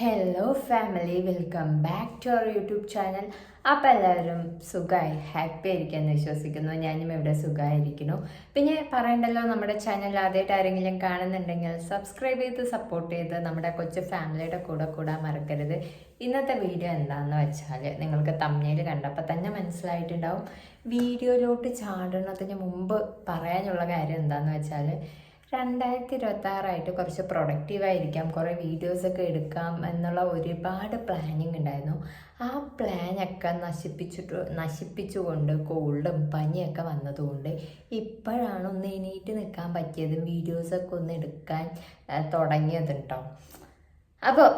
Hello family welcome back to our YouTube channel അപ്പോൾ എല്ലാവരും സുഖമായി ഹാപ്പി ആയിരിക്കാമെന്ന് വിശ്വസിക്കുന്നു. ഞാനും ഇവിടെ സുഖമായിരിക്കുന്നു. പിന്നെ പറയണ്ടല്ലോ നമ്മുടെ ചാനൽ ആദ്യമായിട്ട് ആരെങ്കിലും കാണുന്നുണ്ടെങ്കിൽ സബ്സ്ക്രൈബ് ചെയ്ത് സപ്പോർട്ട് ചെയ്ത് നമ്മുടെ കൊച്ചു ഫാമിലിയുടെ കൂടെ കൂടാൻ മറക്കരുത്. ഇന്നത്തെ വീഡിയോ എന്താണെന്ന് വെച്ചാൽ നിങ്ങൾക്ക് തമ്മിൽ കണ്ടപ്പോൾ തന്നെ മനസ്സിലായിട്ടുണ്ടാവും. വീഡിയോയിലോട്ട് ചാടുന്നതിന് മുമ്പ് പറയാനുള്ള കാര്യം എന്താണെന്ന് വെച്ചാൽ രണ്ടായിരത്തി ഇരുപത്തി ആറായിട്ട് കുറച്ച് പ്രൊഡക്റ്റീവായിരിക്കാം കുറേ വീഡിയോസൊക്കെ എടുക്കാം എന്നുള്ള ഒരുപാട് പ്ലാനിങ് ഉണ്ടായിരുന്നു. ആ പ്ലാനൊക്കെ നശിപ്പിച്ചിട്ട് നശിപ്പിച്ചുകൊണ്ട് കോൾഡും പനിയൊക്കെ വന്നതുകൊണ്ട് ഇപ്പോഴാണ് ഒന്ന് എണീറ്റ് നിൽക്കാൻ പറ്റിയതും. വീഡിയോസൊക്കെ ഒന്ന് എടുക്കാൻ തുടങ്ങിയത് കേട്ടോ അപ്പോൾ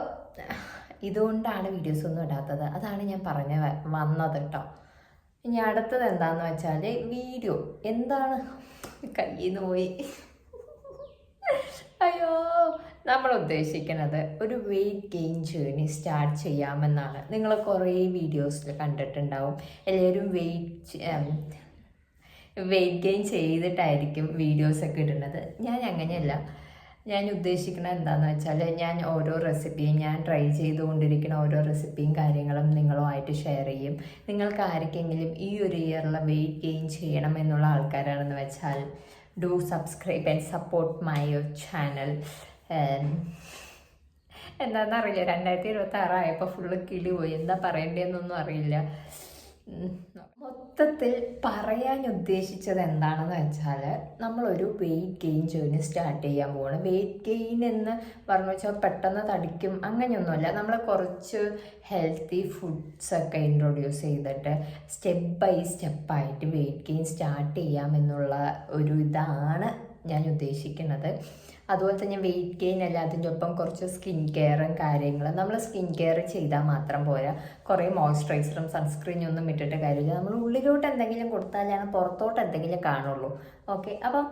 ഇതുകൊണ്ടാണ് വീഡിയോസ് ഒന്നും ഇടാത്തത്. അതാണ് ഞാൻ പറഞ്ഞ വന്നത് കേട്ടോ ഇനി അടുത്തത് എന്താണെന്ന് വെച്ചാൽ വീഡിയോ എന്താണ്? കയ്യിൽ നിന്ന് പോയി. അയ്യോ. നമ്മൾ ഉദ്ദേശിക്കുന്നത് ഒരു വെയിറ്റ് ഗെയിൻ ജേർണി സ്റ്റാർട്ട് ചെയ്യാമെന്നാണ്. നിങ്ങൾ കുറേ വീഡിയോസിൽ കണ്ടിട്ടുണ്ടാവും. എല്ലാവരും വെയിറ്റ് വെയിറ്റ് ഗെയിൻ ചെയ്തിട്ടായിരിക്കും വീഡിയോസൊക്കെ ഇടുന്നത്. ഞാൻ അങ്ങനെയല്ല. ഞാൻ ഉദ്ദേശിക്കുന്നത് എന്താണെന്ന് വെച്ചാൽ ഞാൻ ഓരോ റെസിപ്പിയും ഞാൻ ട്രൈ ചെയ്തുകൊണ്ടിരിക്കുന്ന ഓരോ റെസിപ്പിയും കാര്യങ്ങളും നിങ്ങളുമായിട്ട് ഷെയർ ചെയ്യും. നിങ്ങൾക്ക് ആർക്കെങ്കിലും ഈ ഒരു ഇയറിൽ വെയിറ്റ് ഗെയിൻ ചെയ്യണം എന്നുള്ള ആൾക്കാരാണെന്ന് വെച്ചാൽ do subscribe and support my channel എന്താണെന്ന് അറിയില്ല രണ്ടായിരത്തി ഇരുപത്തി ആറായപ്പോൾ ഫുള്ള് കിളി പോയി. എന്താ പറയേണ്ടതെന്നൊന്നും അറിയില്ല. മൊത്തത്തിൽ പറയാൻ ഉദ്ദേശിച്ചത് എന്താണെന്ന് വെച്ചാൽ നമ്മളൊരു വെയിറ്റ് ഗെയിൻ ജേർണി സ്റ്റാർട്ട് ചെയ്യാൻ പോവാണ്. വെയിറ്റ് ഗെയിൻ എന്ന് പറഞ്ഞു വെച്ചാൽ പെട്ടെന്ന് തടിക്കും അങ്ങനെയൊന്നുമല്ല. നമ്മൾ കുറച്ച് ഹെൽത്തി ഫുഡ്സ് ഒക്കെ ഇൻട്രൊഡ്യൂസ് ചെയ്തിട്ട് സ്റ്റെപ്പ് ബൈ സ്റ്റെപ്പായിട്ട് വെയിറ്റ് ഗെയിൻ സ്റ്റാർട്ട് ചെയ്യാമെന്നുള്ള ഒരു ഇതാണ് ഞാൻ ഉദ്ദേശിക്കുന്നത് അതുപോലെ തന്നെ വെയിറ്റ് ഗെയിൻ അല്ല അതിന്റെ ഒപ്പം കുറച്ച് സ്കിൻ കെയറും കാര്യങ്ങളും നമ്മൾ സ്കിൻ കെയർ ചെയ്താൽ മാത്രം പോരാ. കുറേ മോയ്സ്ചറൈസറും സൺസ്ക്രീനും ഒന്നും ഇട്ടിട്ട് കാര്യമില്ല. നമ്മൾ ഉള്ളിലോട്ട് എന്തെങ്കിലും കൊടുത്താലാണ് പുറത്തോട്ട് എന്തെങ്കിലും കാണുള്ളൂ. ഓക്കെ അപ്പം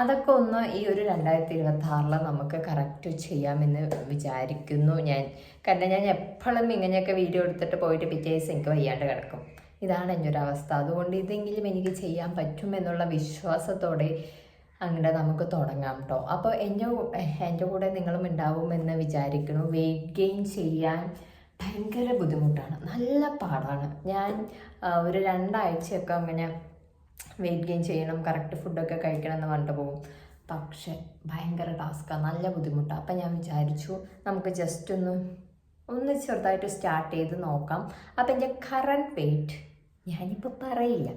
അതൊക്കെ ഒന്ന് ഈ ഒരു രണ്ടായിരത്തി ഇരുപത്തി ആറിൽ നമുക്ക് കറക്റ്റ് ചെയ്യാമെന്ന് വിചാരിക്കുന്നു ഞാൻ. കാരണം ഞാൻ എപ്പോഴും ഇങ്ങനെയൊക്കെ വീഡിയോ എടുത്തിട്ട് പോയിട്ട് പിറ്റേ ദിവസം എനിക്ക് വയ്യാണ്ട് കിടക്കും. ഇതാണ് എന്റെ ഒരു അവസ്ഥ. അതുകൊണ്ട് ഇതെങ്കിലും എനിക്ക് ചെയ്യാൻ പറ്റുമെന്നുള്ള വിശ്വാസത്തോടെ അങ്ങനെ നമുക്ക് തുടങ്ങാം കേട്ടോ അപ്പോൾ എന്റെ എന്റെ കൂടെ നിങ്ങളും ഉണ്ടാവുമെന്ന് വിചാരിക്കുന്നു. വെയിറ്റ് ഗെയിൻ ചെയ്യാൻ ഭയങ്കര ബുദ്ധിമുട്ടാണ്. നല്ല പാടാണ്. ഞാൻ ഒരു രണ്ടാഴ്ചയൊക്കെ അങ്ങനെ വെയിറ്റ് ഗെയിൻ ചെയ്യണം കറക്റ്റ് ഫുഡൊക്കെ കഴിക്കണം എന്ന് പറഞ്ഞിട്ട് പോകും. പക്ഷെ ഭയങ്കര ടാസ്ക്കാണ് നല്ല ബുദ്ധിമുട്ടാണ് അപ്പം ഞാൻ വിചാരിച്ചു നമുക്ക് ജസ്റ്റ് ഒന്ന് ഒന്ന് ചെറുതായിട്ട് സ്റ്റാർട്ട് ചെയ്ത് നോക്കാം. അപ്പം എന്റെ കറണ്ട് വെയിറ്റ് ഞാനിപ്പോൾ പറയില്ല.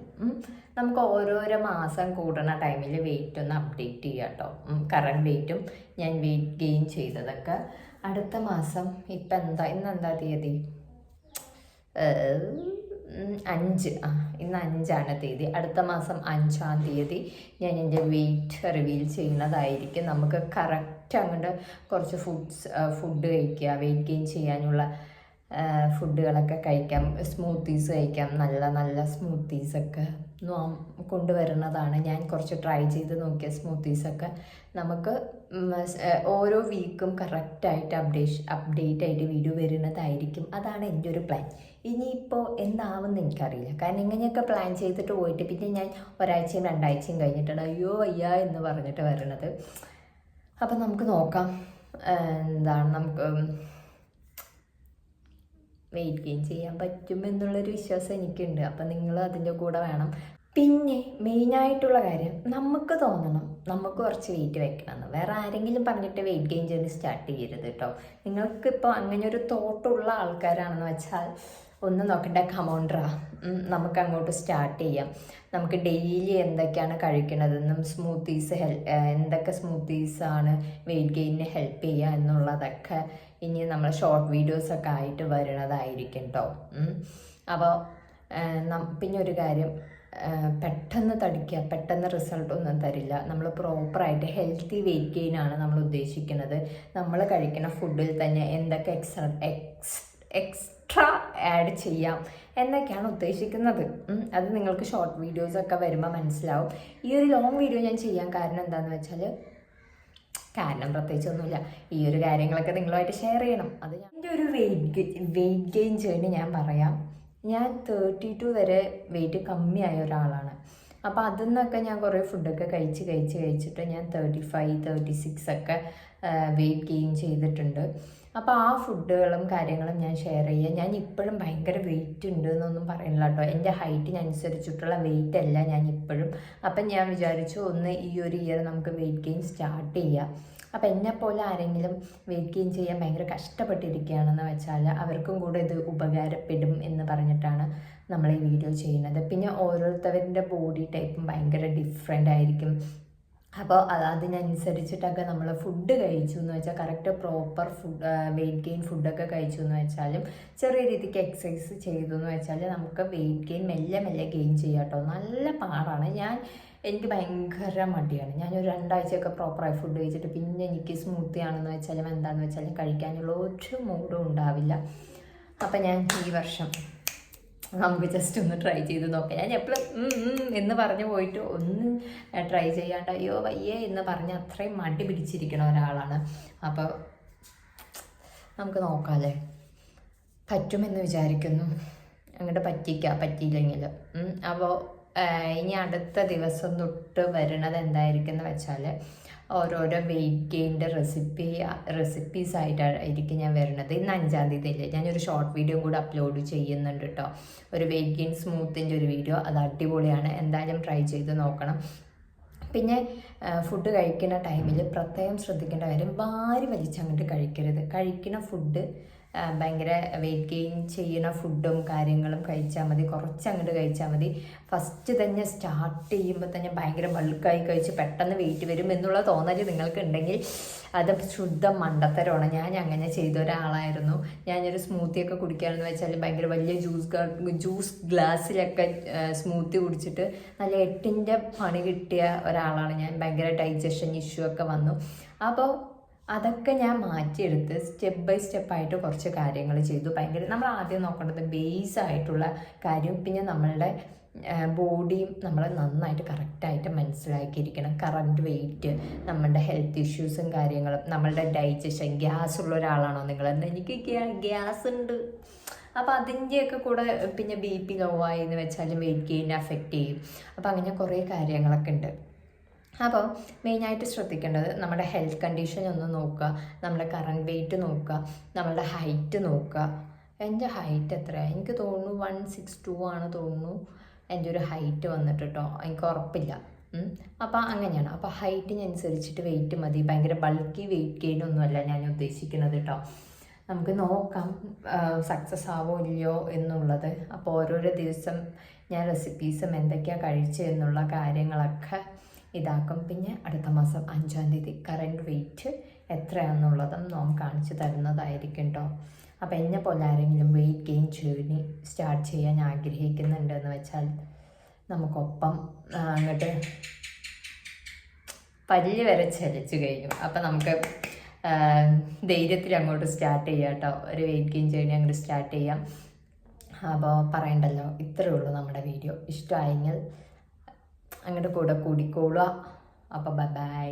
നമുക്ക് ഓരോരോ മാസം കൂടുന്ന ടൈമിൽ വെയിറ്റ് ഒന്ന് അപ്ഡേറ്റ് ചെയ്യാം കേട്ടോ കറണ്ട് വെയിറ്റും ഞാൻ വെയിറ്റ് ഗെയിൻ ചെയ്തതൊക്കെ. അടുത്ത മാസം ഇപ്പം എന്താ ഇന്ന് എന്താ തീയതി? അഞ്ച്. ആ ഇന്ന് അഞ്ചാണ് തീയതി. അടുത്ത മാസം അഞ്ചാം തീയതി ഞാൻ എന്റെ വെയിറ്റ് റിവീൽ ചെയ്യുന്നതായിരിക്കും. നമുക്ക് കറക്റ്റ് അങ്ങോട്ട് കുറച്ച് ഫുഡ്സ് ഫുഡ് കഴിക്കുക വെയിറ്റ് ഗെയിൻ ചെയ്യാനുള്ള ഫുഡുകളൊക്കെ കഴിക്കാം. സ്മൂത്തീസ് കഴിക്കാം. നല്ല നല്ല സ്മൂത്തീസൊക്കെ കൊണ്ടുവരുന്നതാണ്. ഞാൻ കുറച്ച് ട്രൈ ചെയ്ത് നോക്കിയ സ്മൂത്തീസൊക്കെ നമുക്ക് ഓരോ വീക്കും കറക്റ്റായിട്ട് അപ്ഡേഷ് അപ്ഡേറ്റ് ആയിട്ട് വീഡിയോ വരുന്നതായിരിക്കും. അതാണ് എന്റെ ഒരു പ്ലാൻ ഇനിയിപ്പോൾ എന്താവുമെന്ന് എനിക്കറിയില്ല. കാരണം ഇങ്ങനെയൊക്കെ പ്ലാൻ ചെയ്തിട്ട് പോയിട്ട് പിന്നെ ഞാൻ ഒരാഴ്ചയും രണ്ടാഴ്ചയും കഴിഞ്ഞിട്ടാണ് അയ്യോ അയ്യ എന്ന് പറഞ്ഞിട്ട് വരണത്. അപ്പം നമുക്ക് നോക്കാം. എന്താണ് നമുക്ക് വെയിറ്റ് ഗെയിൻ ചെയ്യാൻ പറ്റും എന്നുള്ളൊരു വിശ്വാസം എനിക്കുണ്ട്. അപ്പം നിങ്ങൾ അതിന്റെ കൂടെ വേണം. പിന്നെ മെയിനായിട്ടുള്ള കാര്യം നമുക്ക് തോന്നണം നമുക്ക് കുറച്ച് വെയിറ്റ് വെക്കണമെന്ന്. വേറെ ആരെങ്കിലും പറഞ്ഞിട്ട് വെയിറ്റ് ഗെയിൻ ചെയ്ത് സ്റ്റാർട്ട് ചെയ്യരുത് കേട്ടോ. നിങ്ങൾക്കിപ്പോൾ അങ്ങനെ ഒരു തോട്ടുള്ള ആൾക്കാരാണെന്ന് വെച്ചാൽ ഒന്നും നോക്കണ്ട കമൗണ്ടറ നമുക്ക് അങ്ങോട്ട് സ്റ്റാർട്ട് ചെയ്യാം. നമുക്ക് ഡെയിലി എന്തൊക്കെയാണ് കഴിക്കണതെന്നും സ്മൂത്തീസ് ഹെൽ എന്തൊക്കെ സ്മൂത്തീസാണ് വെയിറ്റ് ഗെയിനിന് ഹെൽപ്പ് ചെയ്യുക എന്നുള്ളതൊക്കെ ഇനി നമ്മൾ ഷോർട്ട് വീഡിയോസൊക്കെ ആയിട്ട് വരണതായിരിക്കും കേട്ടോ അപ്പോൾ പിന്നെ ഒരു കാര്യം പെട്ടെന്ന് തടിക്കുക പെട്ടെന്ന് റിസൾട്ട് ഒന്നും തരില്ല. നമ്മൾ പ്രോപ്പറായിട്ട് ഹെൽത്തി വെയിറ്റ് ഗെയിൻ ആണ് നമ്മൾ ഉദ്ദേശിക്കുന്നത്. നമ്മൾ കഴിക്കുന്ന ഫുഡിൽ തന്നെ എന്തൊക്കെ എക്സ്ട്രാ എക്സ് എക്സ്ട്രാ ആഡ് ചെയ്യാം എന്നൊക്കെയാണ് ഉദ്ദേശിക്കുന്നത്. അത് നിങ്ങൾക്ക് ഷോർട്ട് വീഡിയോസൊക്കെ വരുമ്പോൾ മനസ്സിലാവും. ഈ ഒരു ലോങ് വീഡിയോ ഞാൻ ചെയ്യാൻ കാരണം എന്താണെന്ന് വെച്ചാൽ കാരണം പ്രത്യേകിച്ചൊന്നുമില്ല. ഈ ഒരു കാര്യങ്ങളൊക്കെ നിങ്ങളുമായിട്ട് ഷെയർ ചെയ്യണം. അത് എന്റെ ഒരു വെയിറ്റ് വെയിറ്റ് ഗെയിൻ ജേണി ഞാൻ പറയാം. ഞാൻ തേർട്ടി ടു വരെ വെയിറ്റ് കമ്മിയായ ഒരാളാണ്. അപ്പോൾ അതിൽ നിന്നൊക്കെ ഞാൻ കുറേ ഫുഡൊക്കെ കഴിച്ച് കഴിച്ച് കഴിച്ചിട്ട് ഞാൻ തേർട്ടി ഫൈവ് തേർട്ടി സിക്സ് ഒക്കെ വെയിറ്റ് ഗെയിൻ ചെയ്തിട്ടുണ്ട്. അപ്പോൾ ആ ഫുഡുകളും കാര്യങ്ങളും ഞാൻ ഷെയർ ചെയ്യുക ഞാൻ ഇപ്പോഴും ഭയങ്കര വെയിറ്റ് ഉണ്ട് എന്നൊന്നും പറയുന്നില്ല കേട്ടോ. എന്റെ ഹൈറ്റിനനുസരിച്ചിട്ടുള്ള വെയിറ്റ് അല്ല ഞാൻ ഇപ്പോഴും. അപ്പം ഞാൻ വിചാരിച്ചു ഒന്ന് ഈ ഒരു ഇയർ നമുക്ക് വെയിറ്റ് ഗെയിൻ സ്റ്റാർട്ട് ചെയ്യാം. അപ്പം എന്നെപ്പോലെ ആരെങ്കിലും വെയിറ്റ് ഗെയിൻ ചെയ്യാൻ ഭയങ്കര കഷ്ടപ്പെട്ടിരിക്കുകയാണെന്ന് വെച്ചാൽ അവർക്കും കൂടെ ഇത് ഉപകാരപ്പെടും എന്ന് പറഞ്ഞിട്ടാണ് നമ്മൾ ഈ വീഡിയോ ചെയ്യുന്നത്. പിന്നെ ഓരോരുത്തരുടെ ബോഡി ടൈപ്പും ഭയങ്കര ഡിഫറെന്റ് ആയിരിക്കും. അപ്പോൾ അത് അതിനനുസരിച്ചിട്ടൊക്കെ നമ്മൾ ഫുഡ് കഴിച്ചു എന്ന് വെച്ചാൽ correct proper food weight gain ഫുഡൊക്കെ കഴിച്ചു എന്ന് വെച്ചാലും ചെറിയ രീതിക്ക് എക്സസൈസ് ചെയ്തു എന്ന് വെച്ചാൽ നമുക്ക് വെയിറ്റ് ഗെയിൻ മെല്ലെ മെല്ലെ ഗെയിൻ ചെയ്യാം കേട്ടോ നല്ല പാടാണ്. ഞാൻ എനിക്ക് ഭയങ്കര മടിയാണ്. ഞാനൊരു രണ്ടാഴ്ചയൊക്കെ പ്രോപ്പറായി ഫുഡ് കഴിച്ചിട്ട് പിന്നെ എനിക്ക് സ്മൂത്തി ആണെന്ന് വെച്ചാലും എന്താണെന്ന് വെച്ചാലും കഴിക്കാനുള്ള ഒരു മൂഡും ഉണ്ടാവില്ല. അപ്പം ഞാൻ ഈ വർഷം നമുക്ക് ജസ്റ്റ് ഒന്ന് ട്രൈ ചെയ്ത് നോക്കാം. ഞാൻ എപ്പോഴും എന്ന് പറഞ്ഞു പോയിട്ട് ഒന്നും ട്രൈ ചെയ്യാണ്ട് അയ്യോ വയ്യേ എന്ന് പറഞ്ഞ് അത്രയും മടി പിടിച്ചിരിക്കണ ഒരാളാണ്. അപ്പോൾ നമുക്ക് നോക്കാമല്ലേ പറ്റുമെന്ന് വിചാരിക്കുന്നു. അങ്ങോട്ട് പറ്റിക്ക പറ്റിയില്ലെങ്കിൽ അപ്പോൾ ഇനി അടുത്ത ദിവസം തൊട്ട് വരണത് എന്തായിരിക്കും എന്ന് വെച്ചാൽ ഓരോരോ വെയിറ്റ് ഗെയിന്റെ റെസിപ്പി റെസിപ്പീസ് ആയിട്ടായിരിക്കും ഞാൻ വരുന്നത്. ഇന്ന് അഞ്ചാം തീയതി അല്ലേ ഞാനൊരു ഷോർട്ട് വീഡിയോ കൂടെ അപ്ലോഡ് ചെയ്യുന്നുണ്ട് കേട്ടോ ഒരു വെയിറ്റ് ഗെയിൻ സ്മൂത്തിന്റെ ഒരു വീഡിയോ അത് അടിപൊളിയാണ്. എന്തായാലും ട്രൈ ചെയ്ത് നോക്കണം. പിന്നെ ഫുഡ് കഴിക്കുന്ന ടൈമിൽ പ്രത്യേകം ശ്രദ്ധിക്കേണ്ട കാര്യം വാരി വലിച്ചങ്ങോട്ട് കഴിക്കരുത്. കഴിക്കുന്ന ഫുഡ് ഭയങ്കര വെയിറ്റ് ഗെയിൻ ചെയ്യുന്ന ഫുഡും കാര്യങ്ങളും കഴിച്ചാൽ മതി. കുറച്ച് അങ്ങോട്ട് കഴിച്ചാൽ മതി. ഫസ്റ്റ് തന്നെ സ്റ്റാർട്ട് ചെയ്യുമ്പോൾ തന്നെ ഭയങ്കര ബൾക്കായി കഴിച്ച് പെട്ടെന്ന് വെയിറ്റ് വരും എന്നുള്ള തോന്നൽ നിങ്ങൾക്ക് ഉണ്ടെങ്കിൽ അത് ശുദ്ധ മണ്ടത്തരമാണ്. ഞാൻ അങ്ങനെ ചെയ്ത ഒരാളായിരുന്നു. ഞാനൊരു സ്മൂത്തിയൊക്കെ കുടിക്കുകയാണെന്ന് വെച്ചാൽ ഭയങ്കര വലിയ ജ്യൂസ് ജ്യൂസ് ഗ്ലാസ്സിലൊക്കെ സ്മൂത്തി കുടിച്ചിട്ട് നല്ല എട്ടിന്റെ പണി കിട്ടിയ ഒരാളാണ് ഞാൻ. ഭയങ്കര ഡൈജഷൻ ഇഷ്യൂ ഒക്കെ വന്നു. അപ്പോൾ അതൊക്കെ ഞാൻ മാറ്റിയെടുത്ത് സ്റ്റെപ്പ് ബൈ സ്റ്റെപ്പായിട്ട് കുറച്ച് കാര്യങ്ങൾ ചെയ്തു. ഭയങ്കര നമ്മൾ ആദ്യം നോക്കേണ്ടത് ബേസ് ആയിട്ടുള്ള കാര്യം പിന്നെ നമ്മളുടെ ബോഡിയും നമ്മൾ നന്നായിട്ട് കറക്റ്റായിട്ട് മനസ്സിലാക്കിയിരിക്കണം. കറണ്ട് വെയിറ്റ് നമ്മളുടെ ഹെൽത്ത് ഇഷ്യൂസും കാര്യങ്ങളും നമ്മളുടെ ഡൈജഷൻ ഗ്യാസ് ഉള്ള ഒരാളാണോ നിങ്ങൾ എനിക്ക് ഗ്യാസ് ഉണ്ട്. അപ്പോൾ അതിന്റെയൊക്കെ കൂടെ പിന്നെ ബി പി ലോ ആയി എന്ന് വെച്ചാലും വെയിറ്റ് ഗെയിൻ അഫക്റ്റ് ചെയ്യും. അപ്പോൾ അങ്ങനെ കുറേ കാര്യങ്ങളൊക്കെ ഉണ്ട്. അപ്പോൾ മെയിനായിട്ട് ശ്രദ്ധിക്കേണ്ടത് നമ്മുടെ ഹെൽത്ത് കണ്ടീഷൻ ഒന്ന് നോക്കുക നമ്മുടെ കറണ്ട് വെയിറ്റ് നോക്കുക നമ്മളുടെ ഹൈറ്റ് നോക്കുക. എന്റെ ഹൈറ്റ് എത്രയാണ് എനിക്ക് തോന്നുന്നു വൺ സിക്സ് ടു ആണ് തോന്നുന്നു. എന്റെ ഒരു ഹൈറ്റ് വന്നിട്ട് കേട്ടോ എനിക്ക് ഉറപ്പില്ല. അപ്പോൾ അങ്ങനെയാണ്. അപ്പോൾ ഹൈറ്റിനനുസരിച്ചിട്ട് വെയിറ്റ് മതി. ഭയങ്കര ബൾക്കി വെയിറ്റ് ഗെയിൻ ഒന്നുമല്ല ഞാൻ ഉദ്ദേശിക്കുന്നത് കേട്ടോ നമുക്ക് നോക്കാം സക്സസ് ആവോ ഇല്ലയോ എന്നുള്ളത്. അപ്പോൾ ഓരോരോ ദിവസം ഞാൻ റെസിപ്പീസും എന്തൊക്കെയാണ് കഴിച്ചത് എന്നുള്ള കാര്യങ്ങളൊക്കെ ഇതാക്കും. പിന്നെ അടുത്ത മാസം അഞ്ചാം തീയതി കറന്റ് വെയിറ്റ് എത്രയാണെന്നുള്ളതും നോം കാണിച്ചു തരുന്നതായിരിക്കും കേട്ടോ അപ്പോൾ എന്നെ പോലെ ആരെങ്കിലും വെയിറ്റ് ഗെയിൻ ജേർണി സ്റ്റാർട്ട് ചെയ്യാൻ ആഗ്രഹിക്കുന്നുണ്ടെന്ന് വെച്ചാൽ നമുക്കൊപ്പം അങ്ങോട്ട് പല്ല് വരെ ചലിച്ചു കഴിഞ്ഞു. അപ്പം നമുക്ക് ധൈര്യത്തിൽ അങ്ങോട്ട് സ്റ്റാർട്ട് ചെയ്യാം കേട്ടോ ഒരു വെയിറ്റ് ഗെയിൻ ജേർണി അങ്ങോട്ട് സ്റ്റാർട്ട് ചെയ്യാം. അപ്പോൾ പറയണ്ടല്ലോ ഇത്രയേ ഉള്ളൂ നമ്മുടെ വീഡിയോ ഇഷ്ടമായെങ്കിൽ അങ്ങോട്ട് കൂടെ കൂടിക്കോളുക. അപ്പോൾ ബൈ